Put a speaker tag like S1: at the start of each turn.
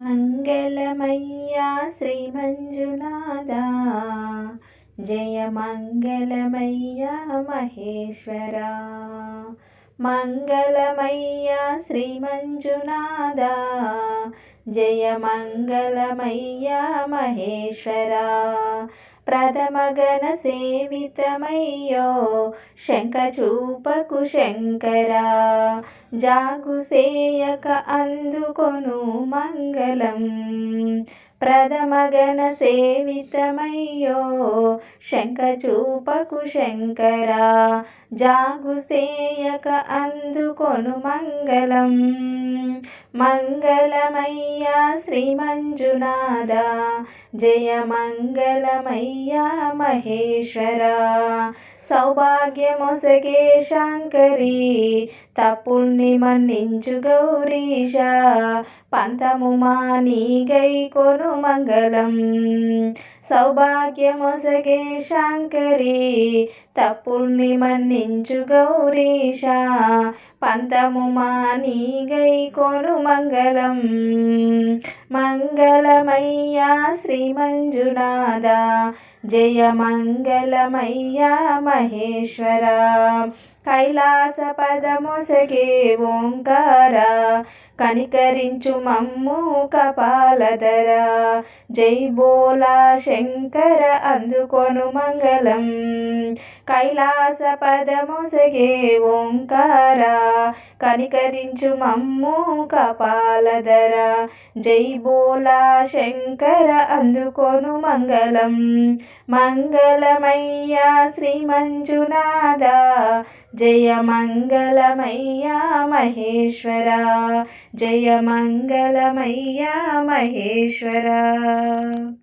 S1: మంగళమయ్యా శ్రీ మంజునాథ జయ మంగళమయ్యా మహేశ్వర మంగళమయ్యా శ్రీ మంజునాథ జయ మంగళమయ్యా మహేశ్వర ప్రథమగణ సేవితమయ్యో. శంఖచూపకు శంకరా. జాగుసేయక అందుకొను మంగళం. ప్రథమగణ సేవితమయ్యో. శంఖచూపకు శంకరా. జాగుసేయక అందుకొను మంగళం. మంగళమయ్యా శ్రీమంజునాథ జయ మంగళమయ్యా మహేశ్వర. సౌభాగ్యమొసగే శంకరి తప్పుణ్ణి మన్నించు గౌరీష పంతము మాని గై కొను మంగళం. సౌభాగ్యమొసగే శంకరి తప్పుణ్ణి మన్నించు గౌరీష పంతము మాని గై కొను మంగళం. మంగళమయ్యా శ్రీ మంజునాథ జయ మంగళమయ్యా మహేశ్వర. కైలాస పదమొసగే ఓంకార కనికరించు మమ్ము కపాలధర. జై బోలా శంకర అందుకొను మంగళం. కైలాస పదమొసగే ఓంకారా కనికరించు మమ్ము కపాలధర. జై బోలా శంకర అందుకొను మంగళం. మంగళమయ్యా శ్రీ మంజునాథ జయ మంగళమయ్యా మహేశ్వర. జయ మంగళమయ్యా మహేశ్వర.